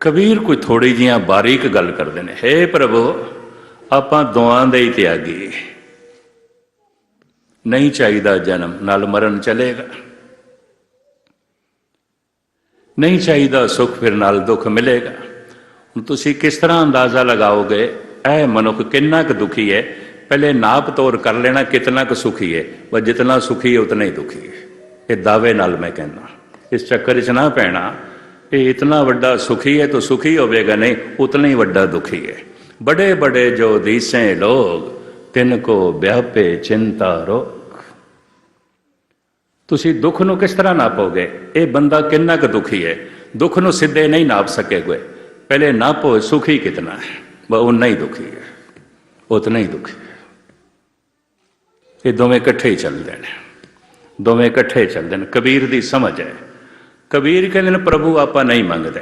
ਕਬੀਰ ਕੋਈ ਥੋੜੀ ਜੀਆਂ ਬਾਰੀਕ ਗੱਲ ਕਰਦੇ ਨੇ। ਹੇ ਪ੍ਰਭੂ, ਆਪਾਂ ਦੋਆਂ ਦੇ ਹੀ ਤਿਆਗੀ। ਨਹੀਂ ਚਾਹੀਦਾ ਜਨਮ, ਨਾਲ ਮਰਨ ਚਲੇਗਾ। ਨਹੀਂ ਚਾਹੀਦਾ ਸੁੱਖ, ਫਿਰ ਨਾਲ ਦੁੱਖ ਮਿਲੇਗਾ। ਹੁਣ ਤੁਸੀਂ ਕਿਸ ਤਰ੍ਹਾਂ ਅੰਦਾਜ਼ਾ ਲਗਾਓਗੇ, ਇਹ ਮਨੁੱਖ ਕਿੰਨਾ ਕੁ ਦੁਖੀ ਹੈ? ਪਹਿਲੇ ਨਾਪ ਤੋਰ ਕਰ ਲੈਣਾ ਕਿਤਨਾ ਕੁ ਸੁਖੀ ਹੈ, ਬਸ ਜਿਤਨਾ ਸੁਖੀ ਹੈ, ਉਤਨਾ ਹੀ ਦੁਖੀ ਹੈ। ਇਹ ਦਾਅਵੇ ਨਾਲ ਮੈਂ ਕਹਿੰਦਾ। ਇਸ ਚੱਕਰ 'ਚ ਨਾ ਪੈਣਾ ਇਹ ਇਤਨਾ ਵੱਡਾ ਸੁਖੀ ਹੈ ਤਾਂ ਸੁਖੀ ਹੋਵੇਗਾ ਨਹੀਂ ਉਤਨਾ ਹੀ ਵੱਡਾ ਦੁਖੀ ਹੈ ਬੜੇ ਬੜੇ ਜੋ ਦੀਸੇ ਲੋਗ ਤਿਨ ਕੋ ਵਿਆਪੇ ਚਿੰਤਾ ਰੋਗ ਤੁਸੀਂ ਦੁੱਖ ਨੂੰ ਕਿਸ ਤਰ੍ਹਾਂ ਨਾਪੋਗੇ ਇਹ ਬੰਦਾ ਕਿੰਨਾ ਕੁ ਦੁਖੀ ਹੈ ਦੁੱਖ ਨੂੰ ਸਿੱਧੇ ਨਹੀਂ ਨਾਪ ਸਕੇਗੇ ਪਹਿਲੇ ਨਾਪੋ ਸੁਖੀ ਕਿਤਨਾ ਹੈ ਬਸ ਉਨਾ ਹੀ ਦੁਖੀ ਹੈ ਉਤਨਾ ਹੀ ਦੁਖੀ ਹੈ ਇਹ ਦੋਵੇਂ ਇਕੱਠੇ ਹੀ ਚੱਲਦੇ ਨੇ ਦੋਵੇਂ ਇਕੱਠੇ ਚੱਲਦੇ ਨੇ ਕਬੀਰ ਦੀ ਸਮਝ ਹੈ ਕਬੀਰ ਕਹਿੰਦੇ ਨੇ ਪ੍ਰਭੂ ਆਪਾਂ ਨਹੀਂ ਮੰਗਦੇ।